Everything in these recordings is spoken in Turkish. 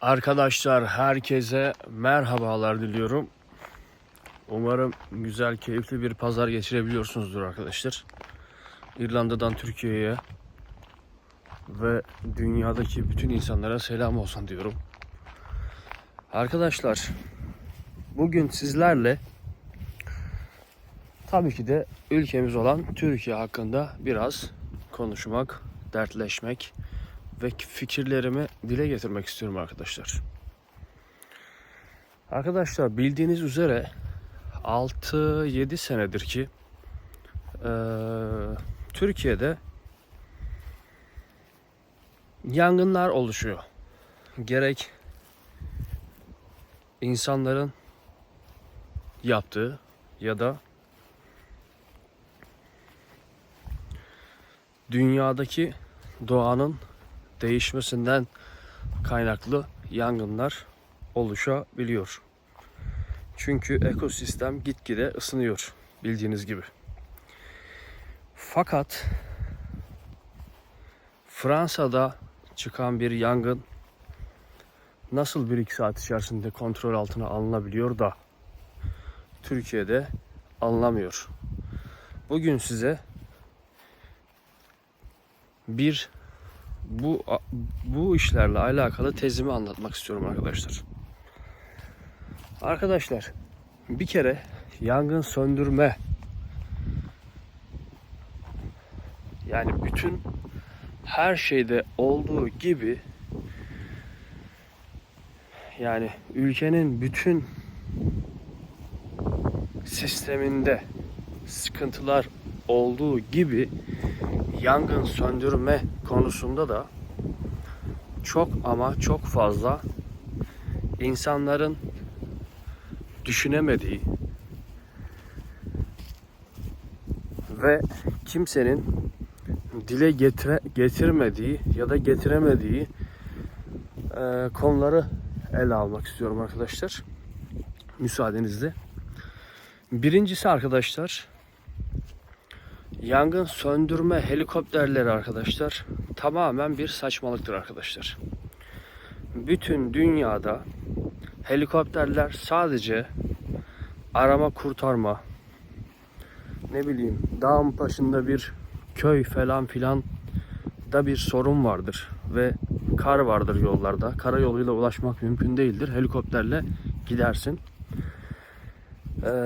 Arkadaşlar herkese merhabalar diliyorum. Umarım güzel, keyifli bir pazar geçirebiliyorsunuzdur arkadaşlar. İrlanda'dan Türkiye'ye ve dünyadaki bütün insanlara selam olsun diyorum. Arkadaşlar bugün sizlerle tabii ki de ülkemiz olan Türkiye hakkında biraz konuşmak, dertleşmek ve fikirlerimi dile getirmek istiyorum arkadaşlar. Arkadaşlar bildiğiniz üzere 6-7 senedir ki eee, Türkiye'de yangınlar oluşuyor. Gerek insanların yaptığı ya da dünyadaki doğanın değişmesinden kaynaklı yangınlar oluşabiliyor. Çünkü ekosistem gitgide ısınıyor bildiğiniz gibi. Fakat Fransa'da çıkan bir yangın nasıl 1-2 saat içerisinde kontrol altına alınabiliyor da Türkiye'de alınamıyor. Bugün size bir bu bu işlerle alakalı tezimi anlatmak istiyorum arkadaşlar. Arkadaşlar bir kere yangın söndürme yani bütün her şeyde olduğu gibi yani ülkenin bütün sisteminde sıkıntılar olduğu gibi yangın söndürme konusunda da çok ama çok fazla insanların düşünemediği ve kimsenin dile getire, getirmediği ya da getiremediği e, konuları ele almak istiyorum arkadaşlar. Müsaadenizle. Birincisi arkadaşlar Yangın söndürme helikopterleri arkadaşlar tamamen bir saçmalıktır arkadaşlar. Bütün dünyada helikopterler sadece arama kurtarma ne bileyim dağın başında bir köy falan filan da bir sorun vardır ve kar vardır yollarda. Karayoluyla ulaşmak mümkün değildir. Helikopterle gidersin.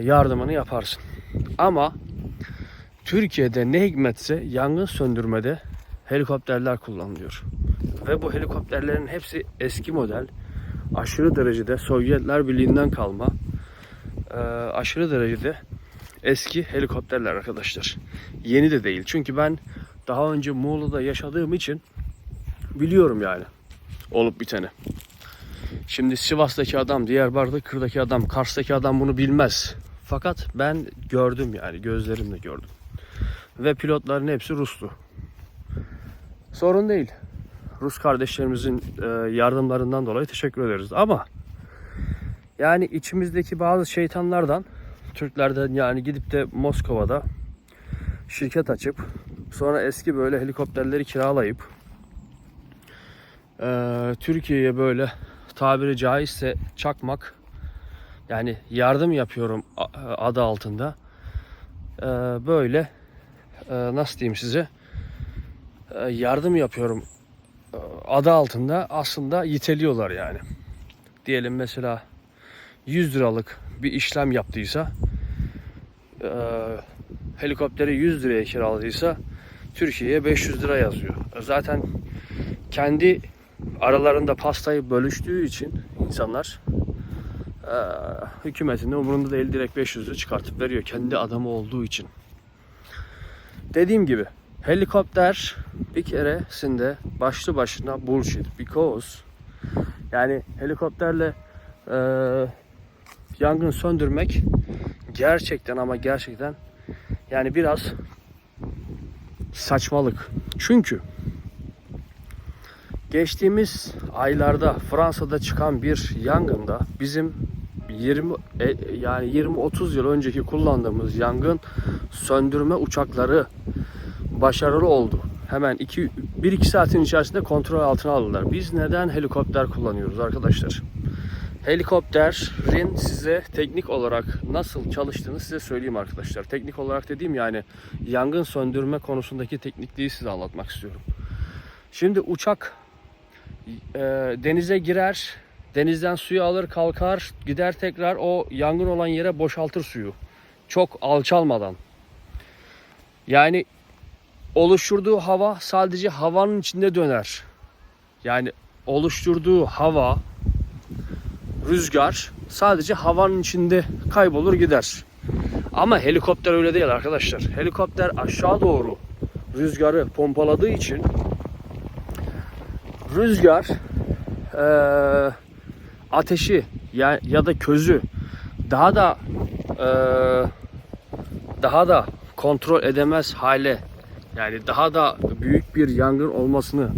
Yardımını yaparsın. Ama Türkiye'de ne hikmetse yangın söndürmede helikopterler kullanılıyor. Ve bu helikopterlerin hepsi eski model. Aşırı derecede Sovyetler Birliği'nden kalma. e, aşırı derecede eski helikopterler arkadaşlar. Yeni de değil. Çünkü ben daha önce Muğla'da yaşadığım için biliyorum yani olup biteni. Şimdi Sivas'taki adam, Diyarbakır'daki adam, Kars'taki adam bunu bilmez. Fakat ben gördüm yani gözlerimle gördüm ve pilotların hepsi Ruslu. Sorun değil. Rus kardeşlerimizin e, yardımlarından dolayı teşekkür ederiz. Ama yani içimizdeki bazı şeytanlardan Türklerden yani gidip de Moskova'da şirket açıp sonra eski böyle helikopterleri kiralayıp e, Türkiye'ye böyle tabiri caizse çakmak yani yardım yapıyorum adı altında e, böyle nasıl diyeyim size e, yardım yapıyorum e, adı altında aslında yiteliyorlar yani. Diyelim mesela 100 liralık bir işlem yaptıysa helikopteri 100 liraya kiraladıysa Türkiye'ye 500 lira yazıyor. E, Zaten kendi aralarında pastayı bölüştüğü için insanlar hükümetin umurunda değil direkt 500 lira çıkartıp veriyor kendi adamı olduğu için. Dediğim gibi helikopter bir keresinde başlı başına bullshit because yani helikopterle e, yangın söndürmek gerçekten ama gerçekten yani biraz saçmalık. Çünkü geçtiğimiz aylarda Fransa'da çıkan bir yangında bizim 20 e, yani 20-30 yıl önceki kullandığımız yangın söndürme uçakları başarılı oldu. hemen 2 1-2 saatin içerisinde kontrol altına aldılar. Biz neden helikopter kullanıyoruz arkadaşlar? Helikopterin size teknik olarak nasıl çalıştığını size söyleyeyim arkadaşlar. Teknik olarak dediğim yani yangın söndürme konusundaki teknikliği size anlatmak istiyorum. Şimdi uçak e, denize girer, denizden suyu alır, kalkar, gider tekrar o yangın olan yere boşaltır suyu. Çok alçalmadan. Yani oluşturduğu hava sadece havanın içinde döner. Yani oluşturduğu hava, rüzgar sadece havanın içinde kaybolur gider. Ama helikopter öyle değil arkadaşlar. Helikopter aşağı doğru rüzgarı pompaladığı için rüzgar eee, ateşi ya, ya da közü daha da eee, daha da kontrol edemez hale yani daha da büyük bir yangın olmasını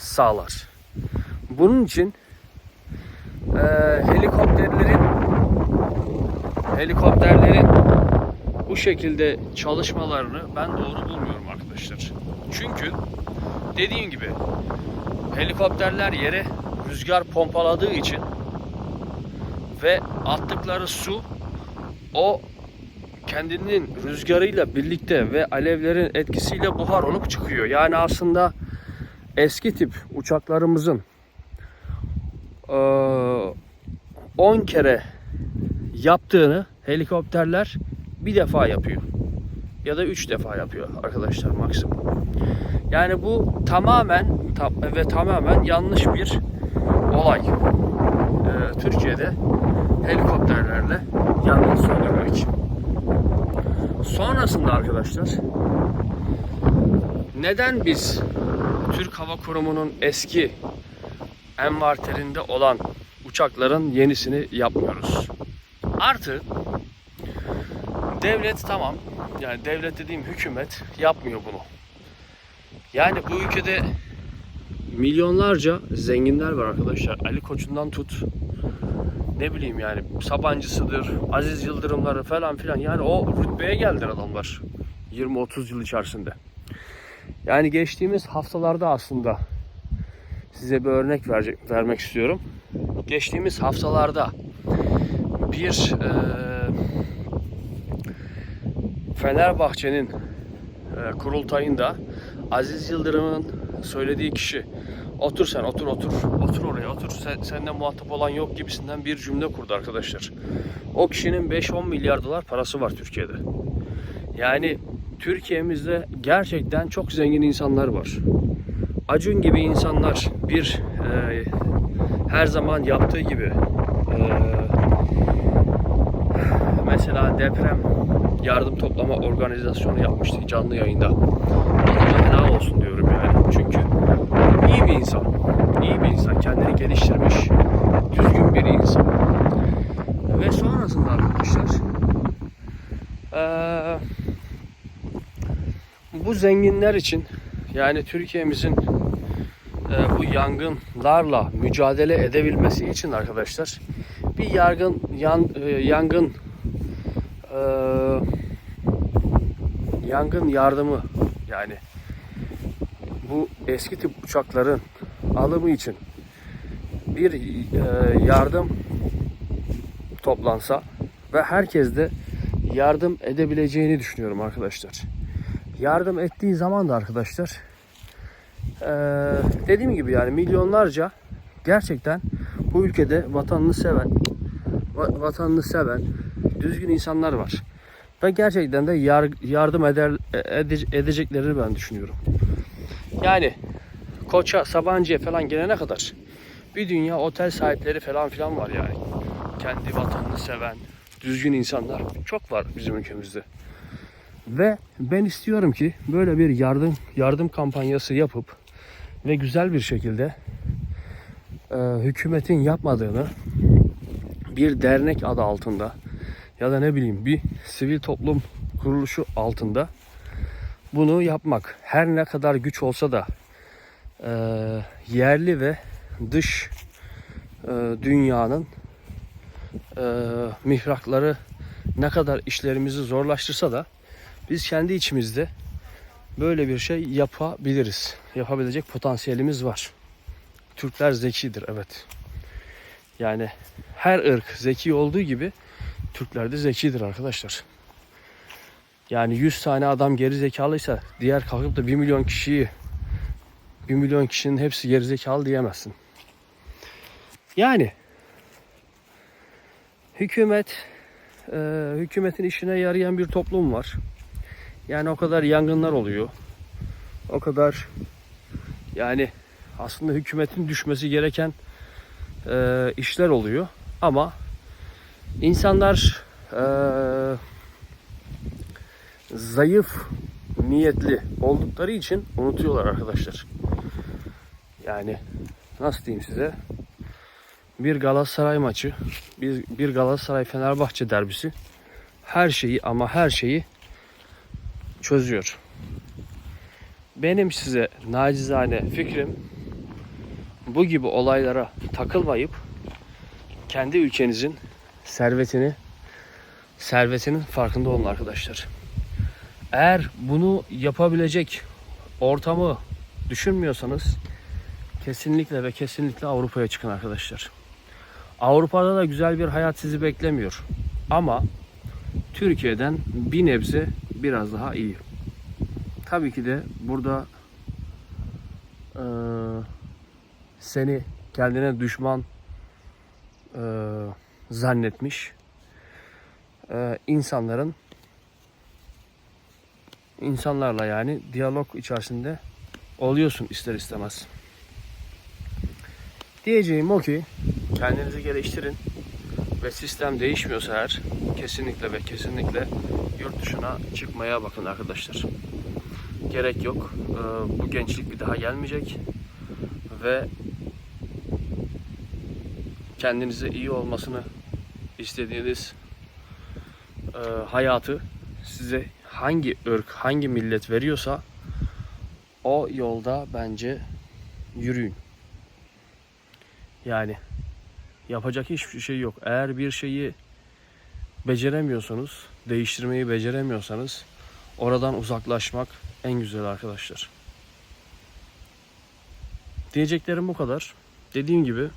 sağlar. Bunun için eee, helikopterlerin helikopterlerin bu şekilde çalışmalarını ben doğru bulmuyorum arkadaşlar. Çünkü dediğim gibi helikopterler yere rüzgar pompaladığı için ve attıkları su o kendinin rüzgarıyla birlikte ve alevlerin etkisiyle buhar olup çıkıyor. Yani aslında eski tip uçaklarımızın eee, 10 kere yaptığını helikopterler bir defa yapıyor. Ya da 3 defa yapıyor arkadaşlar maksimum. Yani bu tamamen tam- ve tamamen yanlış bir olay. Ee, Türkiye'de helikopterlerle yangın söndürmek. Sonrasında arkadaşlar neden biz Türk Hava Kurumu'nun eski envarterinde olan uçakların yenisini yapmıyoruz? Artı devlet tamam yani devlet dediğim hükümet yapmıyor bunu. Yani bu ülkede milyonlarca zenginler var arkadaşlar. Ali Koç'undan tut. Ne bileyim yani Sabancısıdır, Aziz Yıldırımları falan filan. Yani o rütbeye geldiler adamlar. 20-30 yıl içerisinde. Yani geçtiğimiz haftalarda aslında size bir örnek verecek, vermek istiyorum. Geçtiğimiz haftalarda bir eee Fenerbahçe'nin e, kurultayında Aziz Yıldırım'ın söylediği kişi otur sen otur otur otur oraya otur sen, seninle muhatap olan yok gibisinden bir cümle kurdu arkadaşlar. O kişinin 5-10 milyar dolar parası var Türkiye'de. Yani Türkiye'mizde gerçekten çok zengin insanlar var. Acun gibi insanlar bir e, her zaman yaptığı gibi e, mesela deprem yardım toplama organizasyonu yapmıştı canlı yayında. Adama helal olsun diyorum yani. Çünkü iyi bir insan. iyi bir insan. Kendini geliştirmiş. Düzgün bir insan. Ve sonrasında arkadaşlar eee, bu zenginler için yani Türkiye'mizin eee, bu yangınlarla mücadele edebilmesi için arkadaşlar bir yargın yan, eee, yangın eee, yangın yardımı yani bu eski tip uçakların alımı için bir eee, yardım toplansa ve herkes de yardım edebileceğini düşünüyorum arkadaşlar. Yardım ettiği zaman da arkadaşlar dediğim gibi yani milyonlarca gerçekten bu ülkede vatanını seven va- vatanını seven düzgün insanlar var. Ve gerçekten de yar- yardım eder ede- edeceklerini ben düşünüyorum. Yani Koç'a, Sabancı'ya falan gelene kadar bir dünya otel sahipleri falan filan var yani. Kendi vatanını seven, düzgün insanlar çok var bizim ülkemizde. Ve ben istiyorum ki böyle bir yardım yardım kampanyası yapıp ve güzel bir şekilde e, hükümetin yapmadığını bir dernek adı altında ya da ne bileyim bir sivil toplum kuruluşu altında bunu yapmak her ne kadar güç olsa da e, yerli ve dış e, dünyanın e, mihrakları ne kadar işlerimizi zorlaştırsa da biz kendi içimizde böyle bir şey yapabiliriz. Yapabilecek potansiyelimiz var. Türkler zekidir evet. Yani her ırk zeki olduğu gibi Türkler de zekidir arkadaşlar. Yani 100 tane adam geri zekalıysa diğer kalkıp da 1 milyon kişiyi 1 milyon kişinin hepsi geri zekalı diyemezsin. Yani hükümet e, hükümetin işine yarayan bir toplum var. Yani o kadar yangınlar oluyor. O kadar yani aslında hükümetin düşmesi gereken e, işler oluyor. Ama insanlar e, zayıf niyetli oldukları için unutuyorlar arkadaşlar. Yani nasıl diyeyim size? Bir Galatasaray maçı, bir, bir Galatasaray Fenerbahçe derbisi her şeyi ama her şeyi çözüyor. Benim size nacizane fikrim bu gibi olaylara takılmayıp kendi ülkenizin servetini servetinin farkında olun arkadaşlar. Eğer bunu yapabilecek ortamı düşünmüyorsanız kesinlikle ve kesinlikle Avrupa'ya çıkın arkadaşlar. Avrupa'da da güzel bir hayat sizi beklemiyor. Ama Türkiye'den bir nebze biraz daha iyi. Tabii ki de burada eee, seni kendine düşman eee, zannetmiş eee, insanların insanlarla yani diyalog içerisinde oluyorsun ister istemez. Diyeceğim o ki kendinizi geliştirin ve sistem değişmiyorsa eğer kesinlikle ve kesinlikle yurt dışına çıkmaya bakın arkadaşlar. Gerek yok. Ee, Bu gençlik bir daha gelmeyecek ve kendinize iyi olmasını istediğiniz e, hayatı size hangi ırk, hangi millet veriyorsa o yolda bence yürüyün. Yani yapacak hiçbir şey yok. Eğer bir şeyi beceremiyorsanız, değiştirmeyi beceremiyorsanız oradan uzaklaşmak en güzel arkadaşlar. Diyeceklerim bu kadar. Dediğim gibi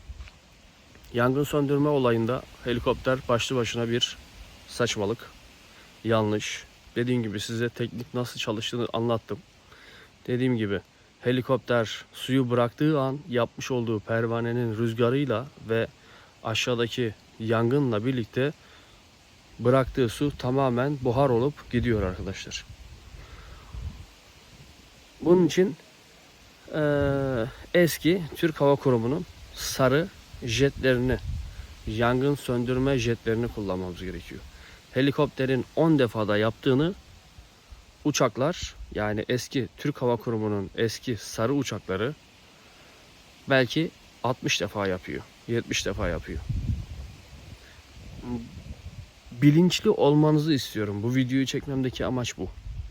yangın söndürme olayında helikopter başlı başına bir saçmalık, yanlış. Dediğim gibi size teknik nasıl çalıştığını anlattım. Dediğim gibi helikopter suyu bıraktığı an yapmış olduğu pervanenin rüzgarıyla ve aşağıdaki yangınla birlikte bıraktığı su tamamen buhar olup gidiyor arkadaşlar. Bunun için eee, eski Türk Hava Kurumu'nun sarı jetlerini, yangın söndürme jetlerini kullanmamız gerekiyor. Helikopterin 10 defada yaptığını uçaklar yani eski Türk Hava Kurumu'nun eski sarı uçakları belki 60 defa yapıyor. 70 defa yapıyor. Bilinçli olmanızı istiyorum. Bu videoyu çekmemdeki amaç bu.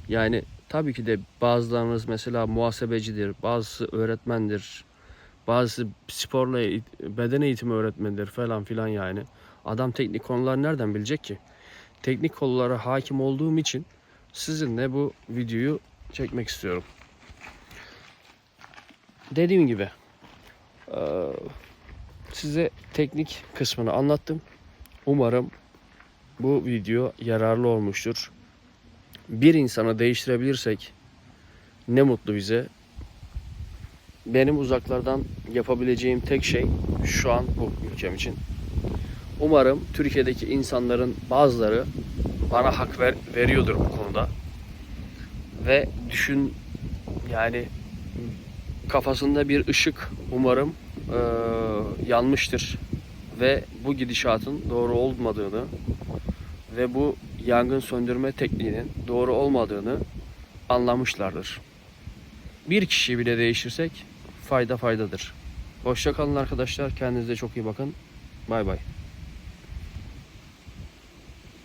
Yani tabii ki de bazılarınız mesela muhasebecidir, bazısı öğretmendir, bazısı sporla beden eğitimi öğretmenidir falan filan yani. Adam teknik konular nereden bilecek ki? Teknik konulara hakim olduğum için sizinle bu videoyu çekmek istiyorum. Dediğim gibi size teknik kısmını anlattım. Umarım bu video yararlı olmuştur. Bir insanı değiştirebilirsek ne mutlu bize. Benim uzaklardan yapabileceğim tek şey şu an bu ülkem için. Umarım Türkiye'deki insanların bazıları bana hak ver, veriyordur bu konuda. Ve düşün yani kafasında bir ışık umarım eee, yanmıştır ve bu gidişatın doğru olmadığını ve bu yangın söndürme tekniğinin doğru olmadığını anlamışlardır. Bir kişiyi bile değiştirsek fayda faydadır. Hoşça kalın arkadaşlar. Kendinize çok iyi bakın. Bay bay.